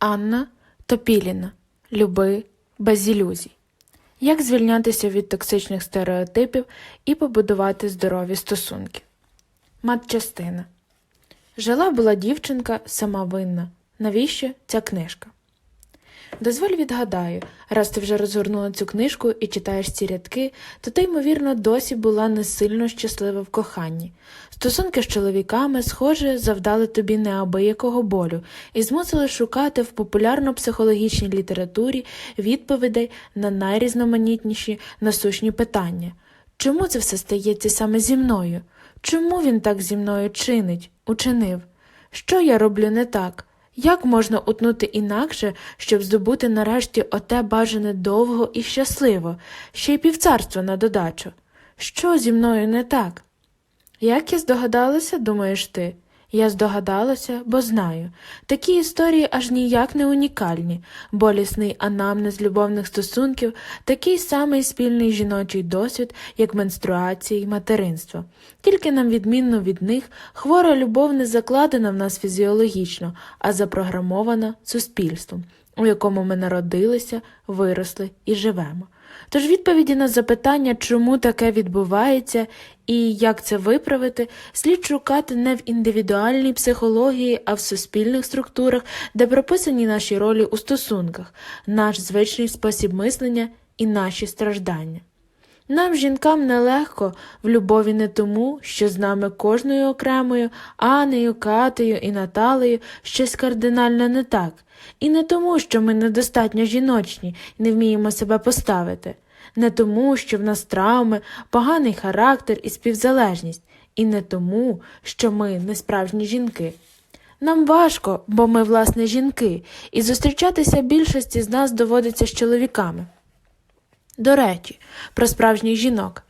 Анна Топіліна. Люби без ілюзій. Як звільнятися від токсичних стереотипів і побудувати здорові стосунки? Матчастина. Жила була дівчинка сама винна. Навіщо ця книжка? Дозволь відгадаю, раз ти вже розгорнула цю книжку і читаєш ці рядки, то ти, ймовірно, досі була не сильно щаслива в коханні. Стосунки з чоловіками, схоже, завдали тобі неабиякого болю і змусили шукати в популярно-психологічній літературі відповідей на найрізноманітніші насущні питання. Чому це все стається саме зі мною? Чому він так зі мною чинить, учинив? Що я роблю не так? Як можна утнути інакше, щоб здобути нарешті оте бажане довго і щасливо, ще й півцарства на додачу? Що зі мною не так? Як я здогадалася, думаєш ти? Я здогадалася, бо знаю. Такі історії аж ніяк не унікальні. Болісний анамнез любовних стосунків такий самий спільний жіночий досвід, як менструація і материнство. Тільки нам відмінно від них хвора любов не закладена в нас фізіологічно, а запрограмована суспільством, у якому ми народилися, виросли і живемо. Тож відповіді на запитання, чому таке відбувається і як це виправити, слід шукати не в індивідуальній психології, а в суспільних структурах, де прописані наші ролі у стосунках, наш звичний спосіб мислення і наші страждання. Нам, жінкам, нелегко в любові не тому, що з нами кожною окремою Анею, Катею і Наталею щось кардинально не так, і не тому, що ми недостатньо жіночні і не вміємо себе поставити, не тому, що в нас травми, поганий характер і співзалежність, і не тому, що ми не справжні жінки. Нам важко, бо ми, власне, жінки, і зустрічатися більшості з нас доводиться з чоловіками. До речі, про справжніх жінок.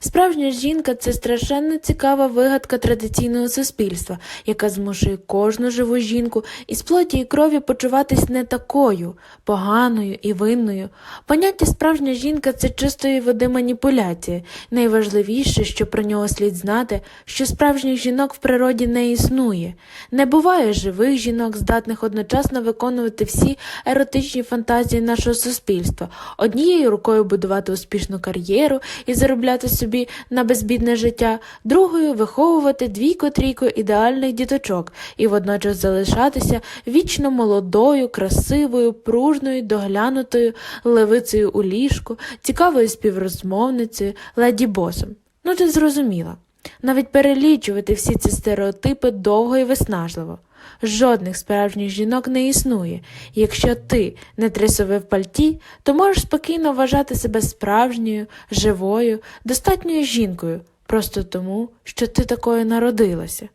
Справжня жінка це страшенно цікава вигадка традиційного суспільства, яка змушує кожну живу жінку із плоті і крові почуватись не такою, поганою і винною. Поняття справжня жінка це чистої води маніпуляція. Найважливіше, що про нього слід знати, що справжніх жінок в природі не існує. Не буває живих жінок, здатних одночасно виконувати всі еротичні фантазії нашого суспільства, однією рукою будувати успішну кар'єру і заробляти собі на безбідне життя, другою виховувати двійко-трійко ідеальних діточок і водночас залишатися вічно молодою, красивою, пружною, доглянутою, левицею у ліжку, цікавою співрозмовницею, леді босом. Ну ти зрозуміла. Навіть перелічувати всі ці стереотипи довго і виснажливо. Жодних справжніх жінок не існує, якщо ти не трясове в пальті, то можеш спокійно вважати себе справжньою, живою, достатньою жінкою, просто тому, що ти такою народилася.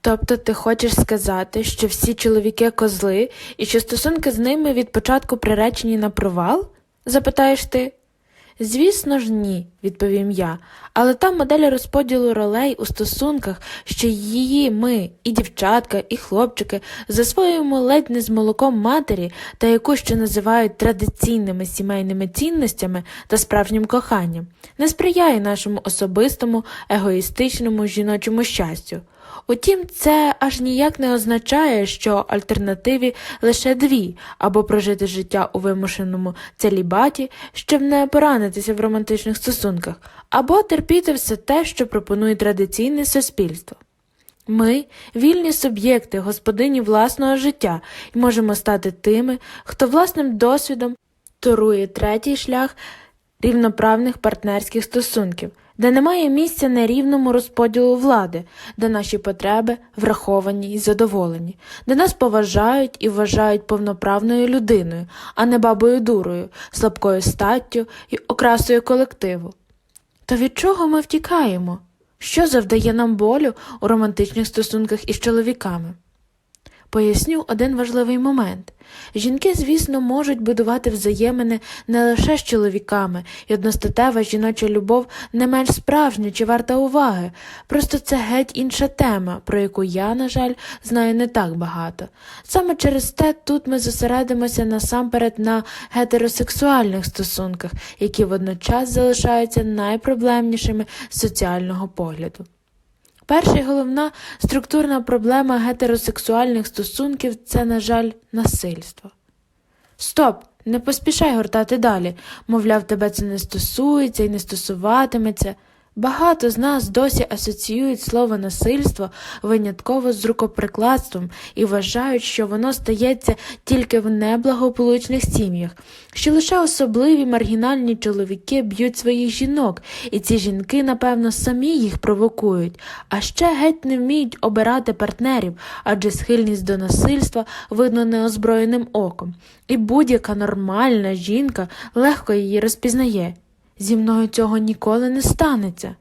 Тобто ти хочеш сказати, що всі чоловіки козли і що стосунки з ними від початку приречені на провал? запитаєш ти. Звісно ж, ні, відповім я, але та модель розподілу ролей у стосунках, що її ми, і дівчатка, і хлопчики, засвоюємо ледь не з молоком матері та яку ще називають традиційними сімейними цінностями та справжнім коханням, не сприяє нашому особистому, егоїстичному жіночому щастю. Утім, це аж ніяк не означає, що альтернативі лише дві або прожити життя у вимушеному целібаті, щоб не поранитися в романтичних стосунках, або терпіти все те, що пропонує традиційне суспільство. Ми вільні суб'єкти, господині власного життя, і можемо стати тими, хто власним досвідом торує третій шлях рівноправних партнерських стосунків, де немає місця нерівному розподілу влади, де наші потреби враховані і задоволені, де нас поважають і вважають повноправною людиною, а не бабою дурою, слабкою статтю і окрасою колективу. То від чого ми втікаємо? Що завдає нам болю у романтичних стосунках із чоловіками? Поясню один важливий момент. Жінки, звісно, можуть будувати взаємини не лише з чоловіками, і одностатева жіноча любов не менш справжня чи варта уваги. Просто це геть інша тема, про яку я, на жаль, знаю не так багато. Саме через те тут ми зосередимося насамперед на гетеросексуальних стосунках, які водночас залишаються найпроблемнішими соціального погляду. Перша і головна структурна проблема гетеросексуальних стосунків це, на жаль, насильство. Стоп! Не поспішай гортати далі. Мовляв, тебе це не стосується і не стосуватиметься. Багато з нас досі асоціюють слово насильство винятково з рукоприкладством і вважають, що воно стається тільки в неблагополучних сім'ях, що лише особливі маргінальні чоловіки б'ють своїх жінок, і ці жінки, напевно, самі їх провокують, а ще геть не вміють обирати партнерів, адже схильність до насильства видно неозброєним оком, і будь-яка нормальна жінка легко її розпізнає. Зі мною цього ніколи не станеться.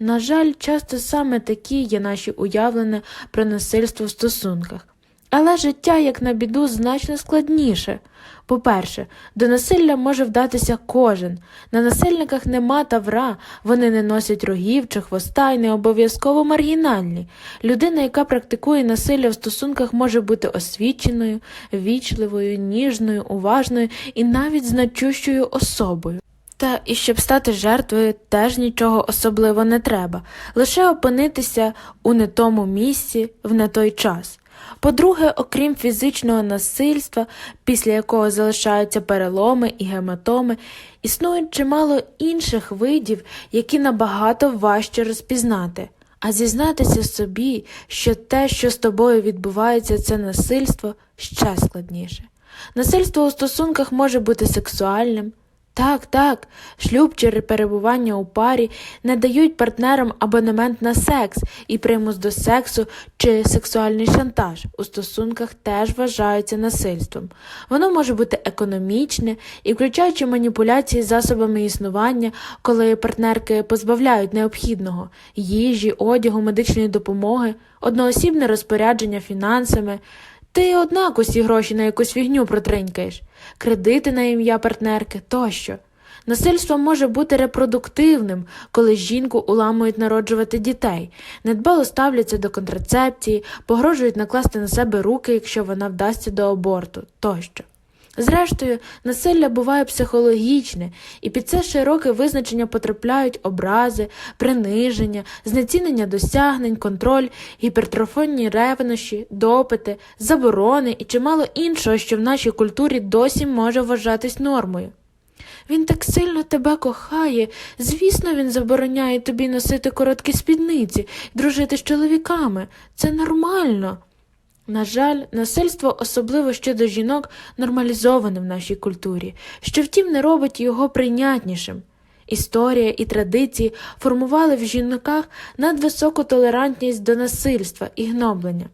На жаль, часто саме такі є наші уявлення про насильство в стосунках. Але життя, як на біду, значно складніше. По-перше, до насилля може вдатися кожен. На насильниках нема тавра, вони не носять рогів чи хвоста і не обов'язково маргінальні. Людина, яка практикує насилля в стосунках, може бути освіченою, вічливою, ніжною, уважною і навіть значущою особою. Та і щоб стати жертвою, теж нічого особливо не треба, лише опинитися у не тому місці в не той час. По-друге, окрім фізичного насильства, після якого залишаються переломи і гематоми, існує чимало інших видів, які набагато важче розпізнати. А зізнатися собі, що те, що з тобою відбувається, це насильство, ще складніше. Насильство у стосунках може бути сексуальним. Так, так, шлюб чи перебування у парі не дають партнерам абонемент на секс і примус до сексу чи сексуальний шантаж у стосунках теж вважаються насильством. Воно може бути економічне і включаючи маніпуляції засобами існування, коли партнерки позбавляють необхідного їжі, одягу, медичної допомоги, одноосібне розпорядження фінансами. Ти однак усі гроші на якусь фігню протринькаєш, кредити на ім'я партнерки тощо. Насильство може бути репродуктивним, коли жінку уламують народжувати дітей, недбало ставляться до контрацепції, погрожують накласти на себе руки, якщо вона вдасться до аборту тощо. Зрештою, насилля буває психологічне, і під це широке визначення потрапляють образи, приниження, знецінення досягнень, контроль, гіпертрофонні ревнощі, допити, заборони і чимало іншого, що в нашій культурі досі може вважатись нормою. Він так сильно тебе кохає, звісно, він забороняє тобі носити короткі спідниці, дружити з чоловіками. Це нормально. На жаль, насильство, особливо щодо жінок, нормалізоване в нашій культурі, що втім не робить його прийнятнішим. Історія і традиції формували в жінках надвисоку толерантність до насильства і гноблення.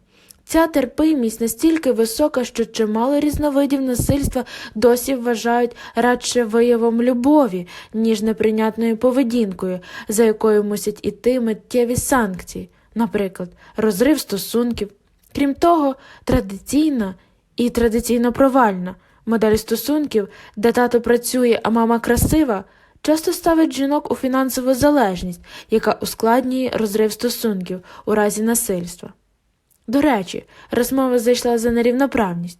Ця терпимість настільки висока, що чимало різновидів насильства досі вважають радше виявом любові, ніж неприйнятною поведінкою, за якою мусять іти миттєві санкції, наприклад, розрив стосунків. Крім того, традиційна і традиційно провальна модель стосунків, де тато працює, а мама красива, часто ставить жінок у фінансову залежність, яка ускладнює розрив стосунків у разі насильства. До речі, розмова зайшла за нерівноправність.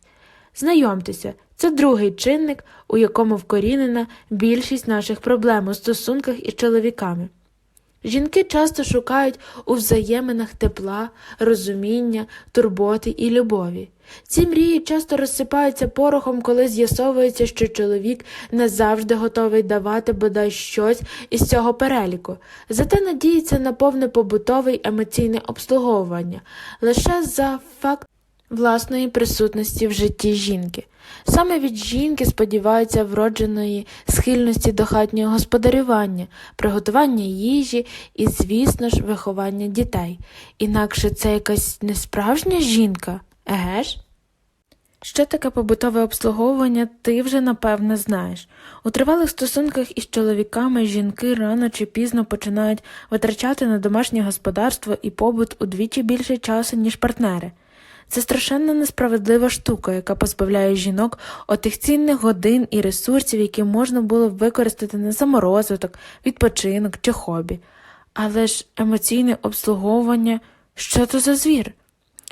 Знайомтеся, це другий чинник, у якому вкорінена більшість наших проблем у стосунках із чоловіками. Жінки часто шукають у взаєминах тепла, розуміння, турботи і любові. Ці мрії часто розсипаються порохом, коли з'ясовується, що чоловік не завжди готовий давати бодай щось із цього переліку, зате надіється на повне побутове й емоційне обслуговування лише за факт власної присутності в житті жінки. Саме від жінки сподіваються вродженої схильності до хатнього господарювання, приготування їжі і, звісно ж, виховання дітей. Інакше це якась несправжня жінка, еге ж? Що таке побутове обслуговування, ти вже напевне знаєш. У тривалих стосунках із чоловіками жінки рано чи пізно починають витрачати на домашнє господарство і побут удвічі більше часу, ніж партнери. Це страшенно несправедлива штука, яка позбавляє жінок отих цінних годин і ресурсів, які можна було б використати на саморозвиток, відпочинок чи хобі. Але ж емоційне обслуговування що то за звір?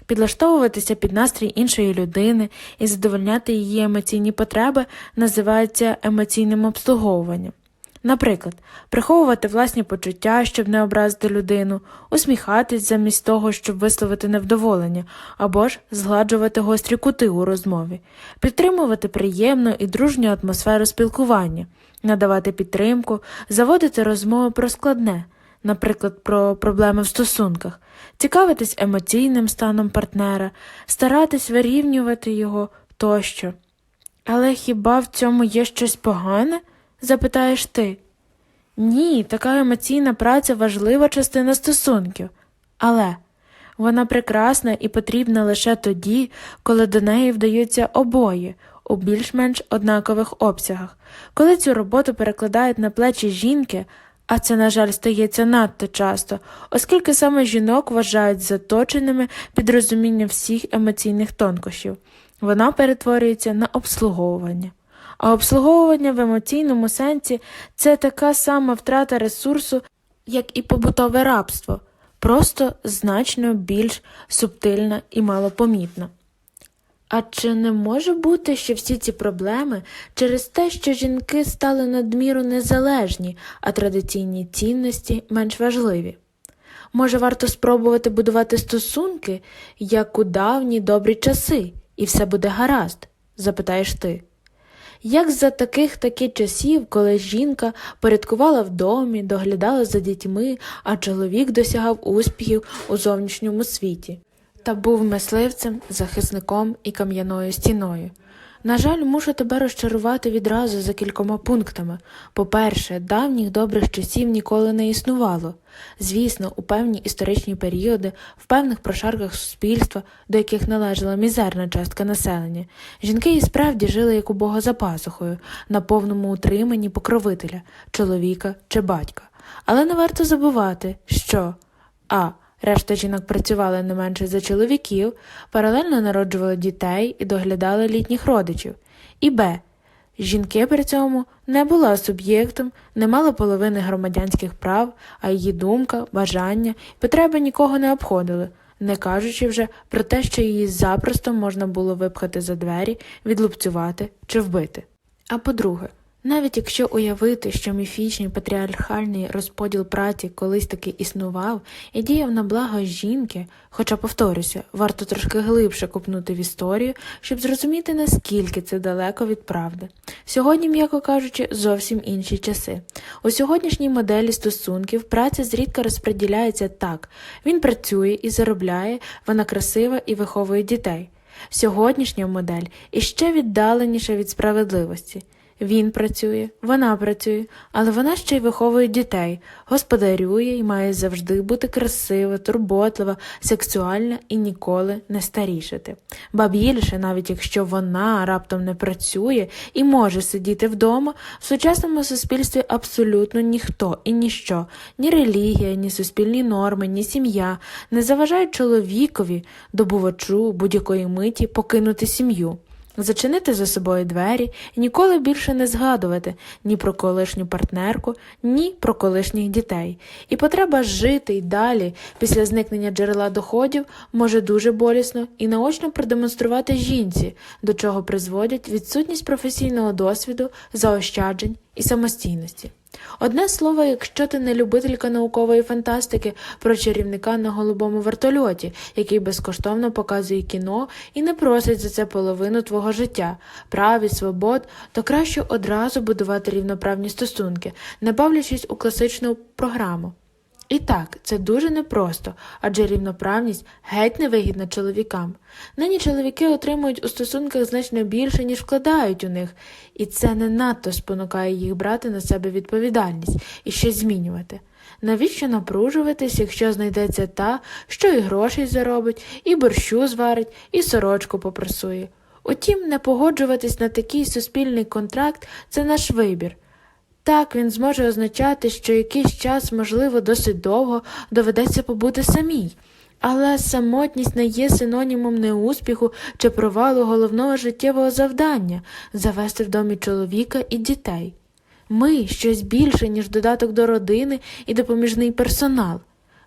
Підлаштовуватися під настрій іншої людини і задовольняти її емоційні потреби називається емоційним обслуговуванням. Наприклад, приховувати власні почуття, щоб не образити людину, усміхатись замість того, щоб висловити невдоволення, або ж згладжувати гострі кути у розмові, підтримувати приємну і дружню атмосферу спілкування, надавати підтримку, заводити розмови про складне, наприклад, про проблеми в стосунках, цікавитись емоційним станом партнера, старатись вирівнювати його тощо. Але хіба в цьому є щось погане? Запитаєш ти. Ні, така емоційна праця важлива частина стосунків. Але вона прекрасна і потрібна лише тоді, коли до неї вдаються обоє у більш-менш однакових обсягах, коли цю роботу перекладають на плечі жінки, а це, на жаль, стається надто часто, оскільки саме жінок вважають заточеними під розуміння всіх емоційних тонкощів. Вона перетворюється на обслуговування. А обслуговування в емоційному сенсі це така сама втрата ресурсу, як і побутове рабство, просто значно більш субтильна і малопомітна. А чи не може бути, що всі ці проблеми через те, що жінки стали надміру незалежні, а традиційні цінності менш важливі? Може, варто спробувати будувати стосунки, як у давні добрі часи, і все буде гаразд? запитаєш ти. Як за таких таки часів, коли жінка порядкувала в домі, доглядала за дітьми, а чоловік досягав успіхів у зовнішньому світі, та був мисливцем, захисником і кам'яною стіною. На жаль, мушу тебе розчарувати відразу за кількома пунктами. По-перше, давніх добрих часів ніколи не існувало. Звісно, у певні історичні періоди, в певних прошарках суспільства, до яких належала мізерна частка населення, жінки і справді жили як у Бога за пасухою, на повному утриманні покровителя, чоловіка чи батька. Але не варто забувати, що а. Решта жінок працювали не менше за чоловіків, паралельно народжували дітей і доглядали літніх родичів. І Б. Жінки при цьому не була суб'єктом, не мала половини громадянських прав, а її думка, бажання, потреби нікого не обходили, не кажучи вже про те, що її запросто можна було випхати за двері, відлупцювати чи вбити. А по-друге, навіть якщо уявити, що міфічний патріархальний розподіл праці колись таки існував і діяв на благо жінки, хоча, повторюся, варто трошки глибше купнути в історію, щоб зрозуміти, наскільки це далеко від правди. Сьогодні, м'яко кажучи, зовсім інші часи. У сьогоднішній моделі стосунків праця зрідка розподіляється так: він працює і заробляє, вона красива і виховує дітей. Сьогоднішня модель іще віддаленіша від справедливості. Він працює, вона працює, але вона ще й виховує дітей, господарює і має завжди бути красива, турботлива, сексуальна і ніколи не старішати. Ба більше, навіть якщо вона раптом не працює і може сидіти вдома, в сучасному суспільстві абсолютно ніхто і ніщо, ні релігія, ні суспільні норми, ні сім'я не заважають чоловікові, добувачу будь-якої миті покинути сім'ю. Зачинити за собою двері і ніколи більше не згадувати ні про колишню партнерку, ні про колишніх дітей. І потреба жити й далі після зникнення джерела доходів може дуже болісно і наочно продемонструвати жінці, до чого призводять відсутність професійного досвіду, заощаджень і самостійності. Одне слово, якщо ти не любителька наукової фантастики про чарівника на голубому вертольоті, який безкоштовно показує кіно і не просить за це половину твого життя, прав і свобод, то краще одразу будувати рівноправні стосунки, не бавлячись у класичну програму. І так, це дуже непросто, адже рівноправність геть невигідна чоловікам. Нині чоловіки отримують у стосунках значно більше, ніж вкладають у них, і це не надто спонукає їх брати на себе відповідальність і щось змінювати. Навіщо напружуватись, якщо знайдеться та, що і грошей заробить, і борщу зварить, і сорочку попрасує? Утім, не погоджуватись на такий суспільний контракт це наш вибір. Так, він зможе означати, що якийсь час, можливо, досить довго доведеться побути самій, але самотність не є синонімом неуспіху чи провалу головного життєвого завдання завести в домі чоловіка і дітей. Ми щось більше, ніж додаток до родини і допоміжний персонал.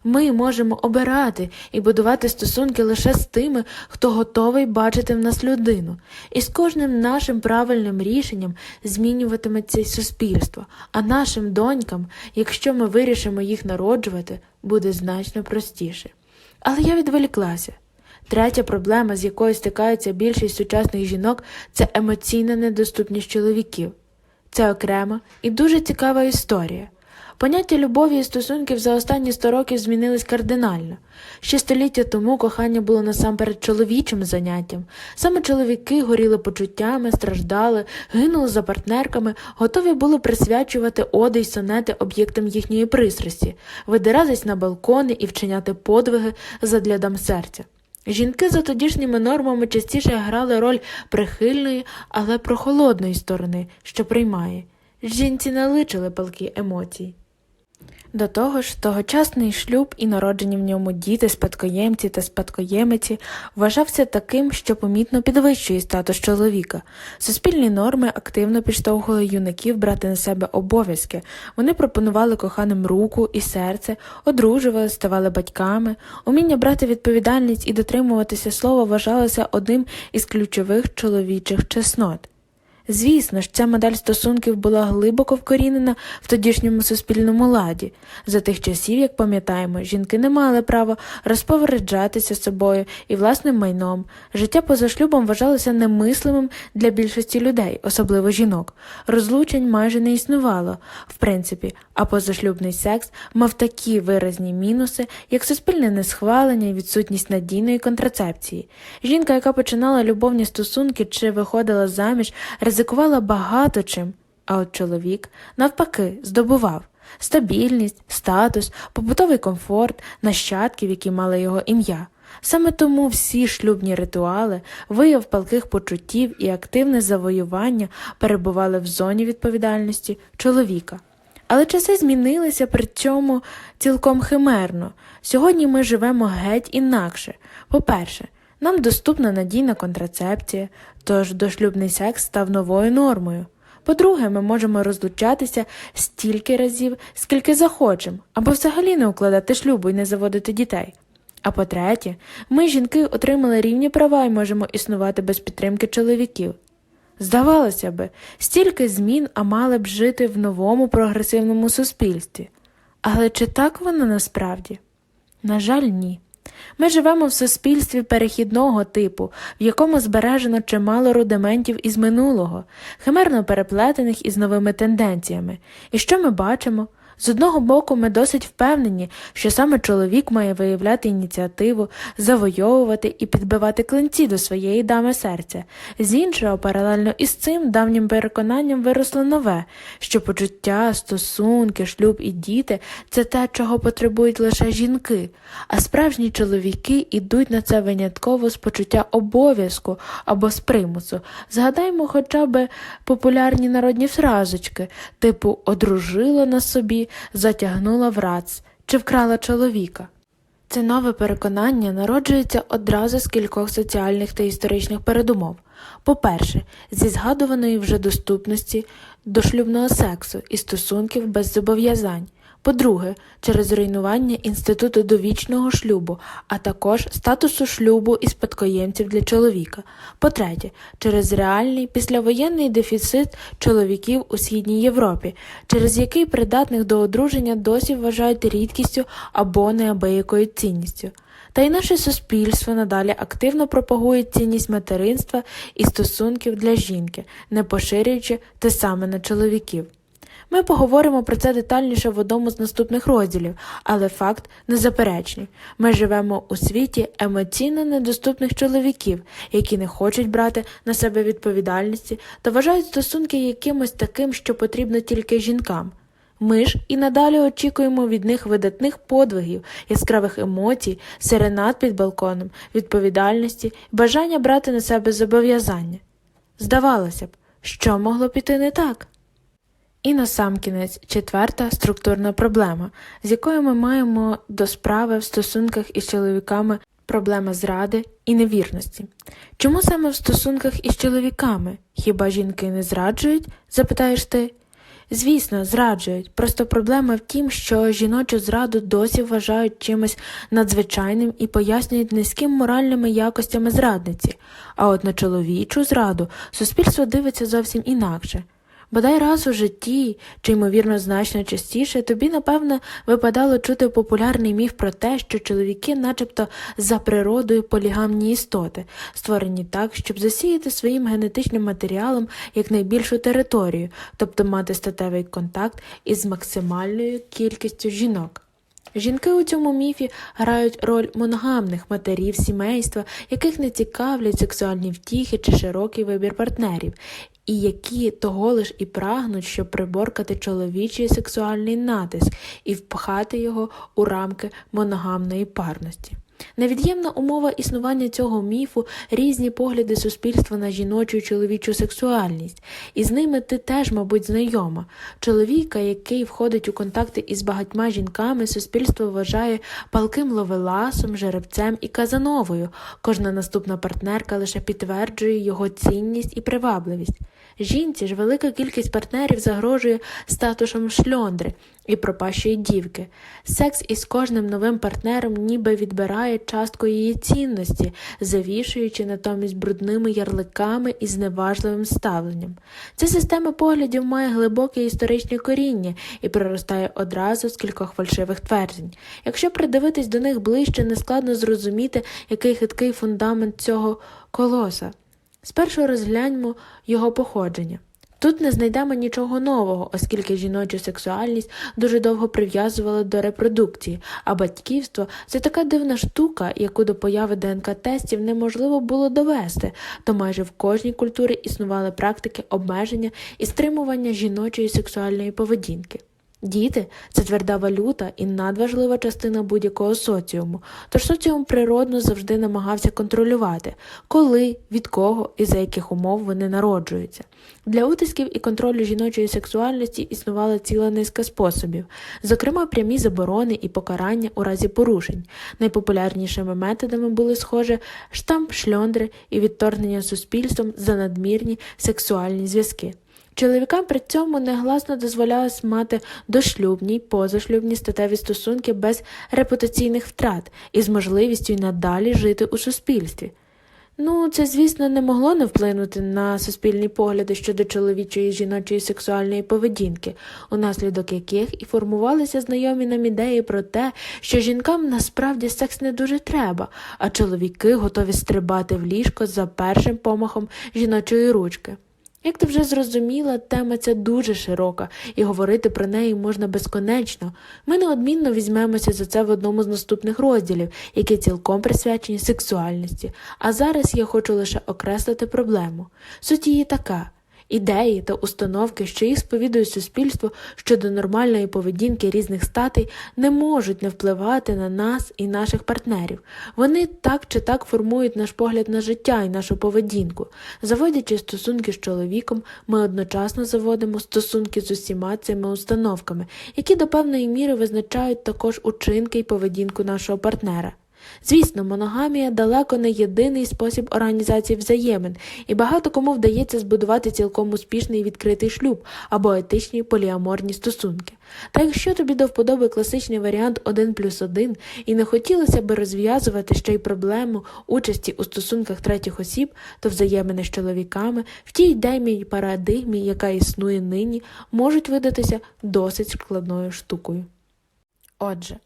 Ми можемо обирати і будувати стосунки лише з тими, хто готовий бачити в нас людину. І з кожним нашим правильним рішенням змінюватиметься суспільство, а нашим донькам, якщо ми вирішимо їх народжувати, буде значно простіше. Але я відволіклася. Третя проблема, з якою стикаються більшість сучасних жінок, це емоційна недоступність чоловіків. Це окрема і дуже цікава історія. Поняття любові і стосунків за останні 100 років змінились кардинально. Ще століття тому кохання було насамперед чоловічим заняттям. Саме чоловіки горіли почуттями, страждали, гинули за партнерками, готові були присвячувати оди й сонети об'єктам їхньої пристрасті, видиратись на балкони і вчиняти подвиги задля дам серця. Жінки за тодішніми нормами частіше грали роль прихильної, але прохолодної сторони, що приймає. Жінці не личили палкі емоцій. До того ж, тогочасний шлюб і народжені в ньому діти, спадкоємці та спадкоємиці вважався таким, що помітно підвищує статус чоловіка. Суспільні норми активно підштовхували юнаків брати на себе обов'язки. Вони пропонували коханим руку і серце, одружували, ставали батьками. Уміння брати відповідальність і дотримуватися слова вважалося одним із ключових чоловічих чеснот. Звісно ж, ця модель стосунків була глибоко вкорінена в тодішньому суспільному ладі. За тих часів, як пам'ятаємо, жінки не мали права розпоряджатися собою і власним майном. Життя поза шлюбом вважалося немислимим для більшості людей, особливо жінок. Розлучень майже не існувало, в принципі, а позашлюбний секс мав такі виразні мінуси, як суспільне несхвалення і відсутність надійної контрацепції. Жінка, яка починала любовні стосунки чи виходила заміж, ризикувала багато чим, а от чоловік, навпаки, здобував стабільність, статус, побутовий комфорт, нащадків, які мали його ім'я. Саме тому всі шлюбні ритуали, вияв палких почуттів і активне завоювання перебували в зоні відповідальності чоловіка. Але часи змінилися при цьому цілком химерно. Сьогодні ми живемо геть інакше. По-перше, нам доступна надійна контрацепція, тож дошлюбний секс став новою нормою. По-друге, ми можемо розлучатися стільки разів, скільки захочемо, або взагалі не укладати шлюбу і не заводити дітей. А по-третє, ми, жінки, отримали рівні права і можемо існувати без підтримки чоловіків. Здавалося би, стільки змін, а мали б жити в новому прогресивному суспільстві. Але чи так воно насправді? На жаль, ні. Ми живемо в суспільстві перехідного типу, в якому збережено чимало рудиментів із минулого, химерно переплетених із новими тенденціями. І що ми бачимо? З одного боку, ми досить впевнені, що саме чоловік має виявляти ініціативу, завойовувати і підбивати клинці до своєї дами серця. З іншого, паралельно із цим давнім переконанням виросло нове, що почуття, стосунки, шлюб і діти це те, чого потребують лише жінки, а справжні чоловіки йдуть на це винятково з почуття обов'язку або з примусу. Згадаймо хоча б популярні народні фразочки, типу одружила на собі, затягнула в рац чи вкрала чоловіка. Це нове переконання народжується одразу з кількох соціальних та історичних передумов. По-перше, зі згадуваної вже доступності до шлюбного сексу і стосунків без зобов'язань. По-друге, через руйнування інституту довічного шлюбу, а також статусу шлюбу і спадкоємців для чоловіка. По-третє, через реальний післявоєнний дефіцит чоловіків у Східній Європі, через який придатних до одруження досі вважають рідкістю або неабиякою цінністю. Та й наше суспільство надалі активно пропагує цінність материнства і стосунків для жінки, не поширюючи те саме на чоловіків. Ми поговоримо про це детальніше в одному з наступних розділів, але факт незаперечний. Ми живемо у світі емоційно недоступних чоловіків, які не хочуть брати на себе відповідальності та вважають стосунки якимось таким, що потрібно тільки жінкам. Ми ж і надалі очікуємо від них видатних подвигів, яскравих емоцій, серенад під балконом, відповідальності, бажання брати на себе зобов'язання. Здавалося б, що могло піти не так? І насамкінець четверта структурна проблема, з якою ми маємо до справи в стосунках із чоловіками проблема зради і невірності. Чому саме в стосунках із чоловіками? Хіба жінки не зраджують? запитаєш ти. Звісно, зраджують. Просто проблема в тім, що жіночу зраду досі вважають чимось надзвичайним і пояснюють низьким моральними якостями зрадниці. А от на чоловічу зраду суспільство дивиться зовсім інакше. Бодай раз у житті, чи ймовірно значно частіше, тобі, напевно, випадало чути популярний міф про те, що чоловіки, начебто, за природою полігамні істоти, створені так, щоб засіяти своїм генетичним матеріалом якнайбільшу територію, тобто мати статевий контакт із максимальною кількістю жінок. Жінки у цьому міфі грають роль моногамних матерів сімейства, яких не цікавлять сексуальні втіхи чи широкий вибір партнерів, і які того лиш і прагнуть, щоб приборкати чоловічий сексуальний натиск і впхати його у рамки моногамної парності. Невід'ємна умова існування цього міфу різні погляди суспільства на жіночу і чоловічу сексуальність, і з ними ти теж, мабуть, знайома. Чоловіка, який входить у контакти із багатьма жінками, суспільство вважає палким ловеласом, жеребцем і казановою. Кожна наступна партнерка лише підтверджує його цінність і привабливість. Жінці ж велика кількість партнерів загрожує статусом шльондри і пропащої дівки. Секс із кожним новим партнером ніби відбирає частку її цінності, завішуючи натомість брудними ярликами і зневажливим ставленням. Ця система поглядів має глибоке історичне коріння і проростає одразу з кількох фальшивих тверджень. Якщо придивитись до них ближче, нескладно зрозуміти, який хиткий фундамент цього колоса. Спершу розгляньмо його походження. Тут не знайдемо нічого нового, оскільки жіночу сексуальність дуже довго прив'язували до репродукції, а батьківство це така дивна штука, яку до появи ДНК-тестів неможливо було довести, то майже в кожній культурі існували практики обмеження і стримування жіночої сексуальної поведінки. Діти це тверда валюта і надважлива частина будь-якого соціуму, тож соціум природно завжди намагався контролювати, коли, від кого і за яких умов вони народжуються. Для утисків і контролю жіночої сексуальності існувала ціла низка способів, зокрема прямі заборони і покарання у разі порушень. Найпопулярнішими методами були схоже штамп шльондри і відторгнення суспільством за надмірні сексуальні зв'язки. Чоловікам при цьому негласно дозволялось мати дошлюбні й позашлюбні статеві стосунки без репутаційних втрат і з можливістю й надалі жити у суспільстві. Ну, це, звісно, не могло не вплинути на суспільні погляди щодо чоловічої і жіночої сексуальної поведінки, унаслідок яких і формувалися знайомі нам ідеї про те, що жінкам насправді секс не дуже треба, а чоловіки готові стрибати в ліжко за першим помахом жіночої ручки. Як ти вже зрозуміла, тема ця дуже широка, і говорити про неї можна безконечно. Ми неодмінно візьмемося за це в одному з наступних розділів, які цілком присвячені сексуальності. А зараз я хочу лише окреслити проблему. Суть її така. Ідеї та установки, що їх сповідує суспільство щодо нормальної поведінки різних статей, не можуть не впливати на нас і наших партнерів. Вони так чи так формують наш погляд на життя і нашу поведінку. Заводячи стосунки з чоловіком, ми одночасно заводимо стосунки з усіма цими установками, які до певної міри визначають також учинки і поведінку нашого партнера. Звісно, моногамія далеко не єдиний спосіб організації взаємин, і багато кому вдається збудувати цілком успішний відкритий шлюб або етичні поліаморні стосунки. Та якщо тобі до вподоби класичний варіант 1 плюс 1 і не хотілося би розв'язувати ще й проблему участі у стосунках третіх осіб, то взаємини з чоловіками в тій ідеймі й парадигмі, яка існує нині, можуть видатися досить складною штукою. Отже,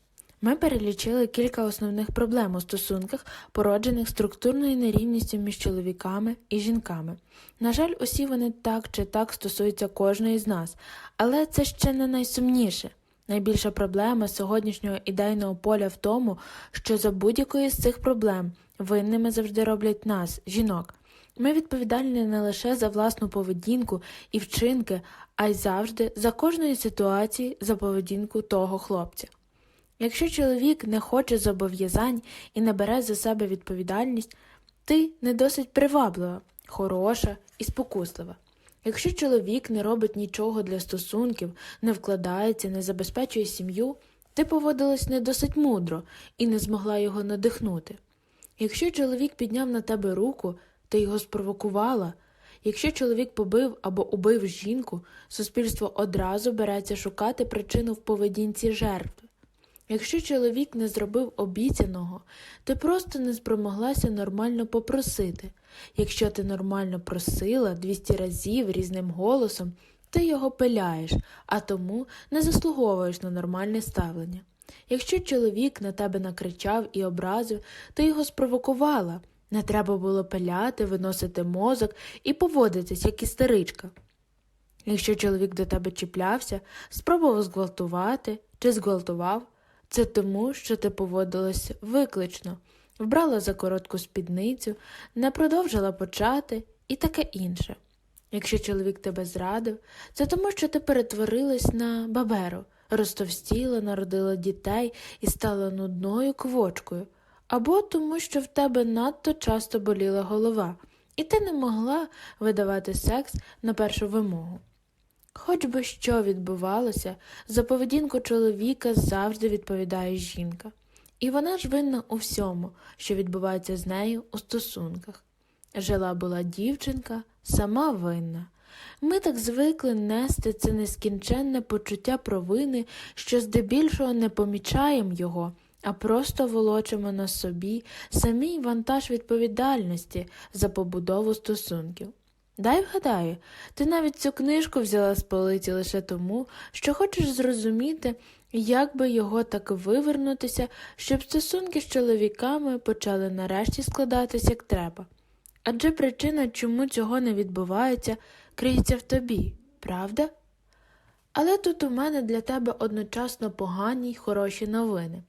ми перелічили кілька основних проблем у стосунках, породжених структурною нерівністю між чоловіками і жінками. На жаль, усі вони так чи так стосуються кожної з нас, але це ще не найсумніше. Найбільша проблема сьогоднішнього ідейного поля в тому, що за будь-якою з цих проблем винними завжди роблять нас, жінок. Ми відповідальні не лише за власну поведінку і вчинки, а й завжди за кожної ситуації за поведінку того хлопця. Якщо чоловік не хоче зобов'язань і не бере за себе відповідальність, ти не досить приваблива, хороша і спокуслива. Якщо чоловік не робить нічого для стосунків, не вкладається, не забезпечує сім'ю, ти поводилась не досить мудро і не змогла його надихнути. Якщо чоловік підняв на тебе руку, ти його спровокувала. Якщо чоловік побив або убив жінку, суспільство одразу береться шукати причину в поведінці жертви. Якщо чоловік не зробив обіцяного, ти просто не спромоглася нормально попросити. Якщо ти нормально просила 200 разів різним голосом, ти його пиляєш, а тому не заслуговуєш на нормальне ставлення. Якщо чоловік на тебе накричав і образив, ти його спровокувала. Не треба було пиляти, виносити мозок і поводитись, як істеричка. Якщо чоловік до тебе чіплявся, спробував зґвалтувати чи зґвалтував, це тому, що ти поводилась виклично, вбрала за коротку спідницю, не продовжила почати і таке інше. Якщо чоловік тебе зрадив, це тому, що ти перетворилась на баберу, розтовстіла, народила дітей і стала нудною квочкою, або тому, що в тебе надто часто боліла голова, і ти не могла видавати секс на першу вимогу. Хоч би що відбувалося, за поведінку чоловіка завжди відповідає жінка, і вона ж винна у всьому, що відбувається з нею у стосунках. Жила була дівчинка, сама винна. Ми так звикли нести це нескінченне почуття провини, що здебільшого не помічаємо його, а просто волочимо на собі самій вантаж відповідальності за побудову стосунків. Дай вгадаю, ти навіть цю книжку взяла з полиці лише тому, що хочеш зрозуміти, як би його так вивернутися, щоб стосунки з чоловіками почали нарешті складатись як треба. Адже причина, чому цього не відбувається, криється в тобі, правда? Але тут у мене для тебе одночасно погані й хороші новини.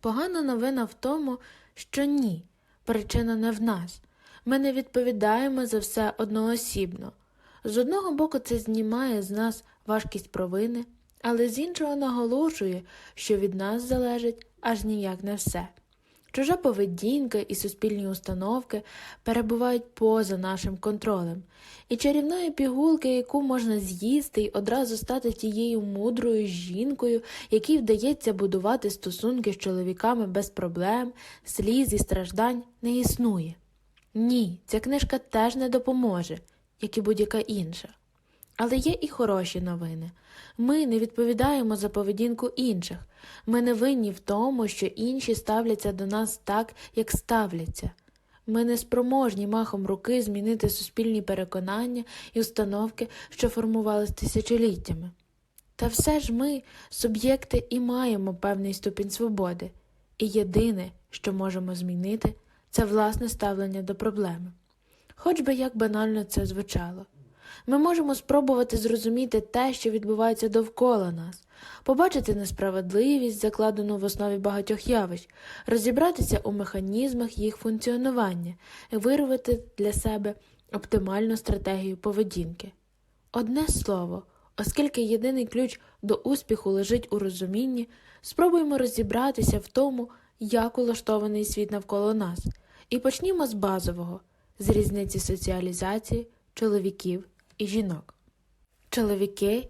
Погана новина в тому, що ні, причина не в нас. Ми не відповідаємо за все одноосібно. З одного боку, це знімає з нас важкість провини, але з іншого наголошує, що від нас залежить аж ніяк не все. Чужа поведінка і суспільні установки перебувають поза нашим контролем, і чарівної пігулки, яку можна з'їсти і одразу стати тією мудрою жінкою, якій вдається будувати стосунки з чоловіками без проблем, сліз і страждань, не існує. Ні, ця книжка теж не допоможе, як і будь-яка інша. Але є і хороші новини. Ми не відповідаємо за поведінку інших. Ми не винні в тому, що інші ставляться до нас так, як ставляться. Ми не спроможні махом руки змінити суспільні переконання і установки, що формувалися тисячоліттями. Та все ж ми, суб'єкти, і маємо певний ступінь свободи, і єдине, що можемо змінити, це власне ставлення до проблеми. Хоч би як банально це звучало. Ми можемо спробувати зрозуміти те, що відбувається довкола нас, побачити несправедливість, закладену в основі багатьох явищ, розібратися у механізмах їх функціонування і вирвати для себе оптимальну стратегію поведінки. Одне слово, оскільки єдиний ключ до успіху лежить у розумінні, спробуємо розібратися в тому, як улаштований світ навколо нас, і почнімо з базового, з різниці соціалізації чоловіків і жінок. Чоловіки